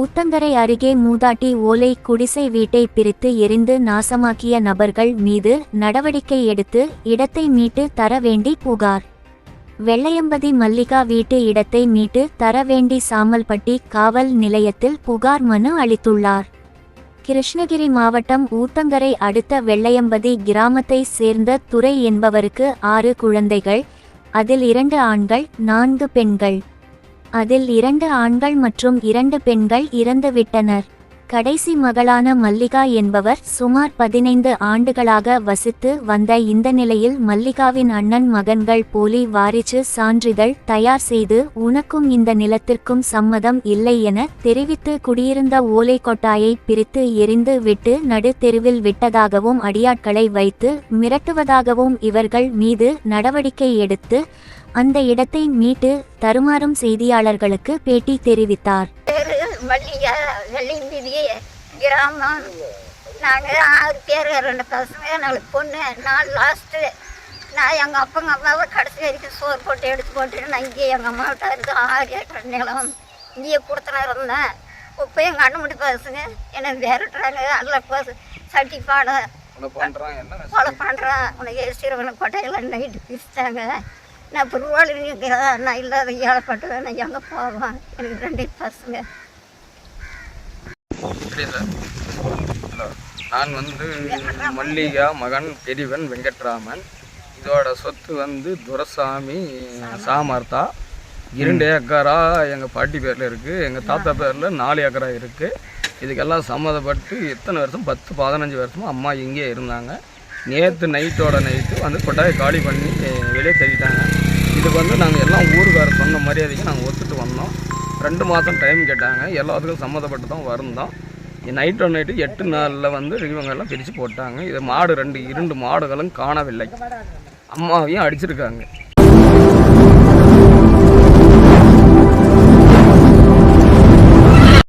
ஊத்தங்கரை அருகே மூதாட்டி ஓலை குடிசை வீட்டை பிரித்து எரிந்து நாசமாக்கிய நபர்கள் மீது நடவடிக்கை எடுத்து இடத்தை மீட்டு தர வேண்டி புகார். வெள்ளையம்பதி மல்லிகா வீட்டு இடத்தை மீட்டு தர வேண்டி சாமல்பட்டி காவல் நிலையத்தில் புகார் மனு அளித்துள்ளார். கிருஷ்ணகிரி மாவட்டம் ஊத்தங்கரை அடுத்த வெள்ளையம்பதி கிராமத்தை சேர்ந்த துறை என்பவருக்கு ஆறு குழந்தைகள் அதில் இரண்டு ஆண்கள் நான்கு பெண்கள். அதில் இரண்டு ஆண்கள் மற்றும் இரண்டு பெண்கள் இறந்துவிட்டனர். கடைசி மகளான மல்லிகா என்பவர் சுமார் பதினைந்து ஆண்டுகளாக வசித்து வந்த இந்த நிலையில் மல்லிகாவின் அண்ணன் மகன்கள் போலி வாரிச்சு சான்றிதழ் தயார் செய்து உனக்கும் இந்த நிலத்திற்கும் சம்மதம் இல்லை என தெரிவித்து குடியிருந்த ஓலை கொட்டாயை பிரித்து எரிந்து விட்டு நடு தெருவில் விட்டதாகவும் அடியாட்களை வைத்து மிரட்டுவதாகவும் இவர்கள் மீது நடவடிக்கை எடுத்து அந்த இடத்தை மீட்டு தருமாறும் செய்தியாளர்களுக்கு பேட்டி தெரிவித்தார். மல்லிகா வெள்ளியம்பதி கிராமம். நாங்கள் ஆறு பேர் ரெண்டு பசங்க நாலு பொண்ணு நான் லாஸ்ட்டு நான் எங்கள் அப்பங்க அம்மாவை கடைசி வரைக்கும் சோறு போட்டு எடுத்து போட்டு நான் இங்கே எங்கள் அம்மாவிட்ட இருந்து ஆறு ஏக்கர் நிலம் இங்கேயே கொடுத்துனா இருந்தேன். இப்போ எங்கள் அண்ணன் முடி பசங்க என்னை விரட்டுறாங்க அதில் சட்டி பாட உன்னை பண்றான் என்ன கொலை பண்ணுறான் உனக்கு சீரவனை கொட்டையெல்லாம் நைட்டு பிரிச்சிட்டாங்க நான் இப்போ நிற்கிறேன் நான் இல்லாத ஏழைப்பட்டுவேன் நான் எங்கே போவேன்? எனக்கு ரெண்டு பசங்க. சார் ஹலோ நான் வந்து மல்லிகா மகன் பெரியவன் வெங்கட்ராமன். இதோட சொத்து வந்து துரசாமி சாமர்த்தா. இரண்டு ஏக்கரா எங்கள் பாட்டி பேரில் இருக்குது எங்கள் தாத்தா பேரில் நாலு ஏக்கரா இருக்குது இதுக்கெல்லாம் சம்மதப்பட்டு எத்தனை வருஷம்? பத்து பதினஞ்சு வருஷமும் அம்மா இங்கே இருந்தாங்க. நேற்று நைட்டோட நைட்டு வந்து கொட்டாயை காலி பண்ணி வெளியே தள்ளிட்டாங்க இதுக்கு வந்து நாங்கள் எல்லாம் ஊருக்கார சொன்ன மரியாதைக்கு நாங்கள் ஒத்துட்டு வந்தோம். ரெண்டு மாதம் டைம் கேட்டாங்க. எல்லாத்துக்கும் சம்மந்தப்பட்டு தான் வருந்தோம். நைட் ஒன் நைட்டு எட்டு நாளில் வந்து இவங்கெல்லாம் பிரித்து போட்டாங்க. இது மாடு ரெண்டு இரண்டு மாடுகளும் காணவில்லை. அம்மாவையும் அடிச்சிருக்காங்க.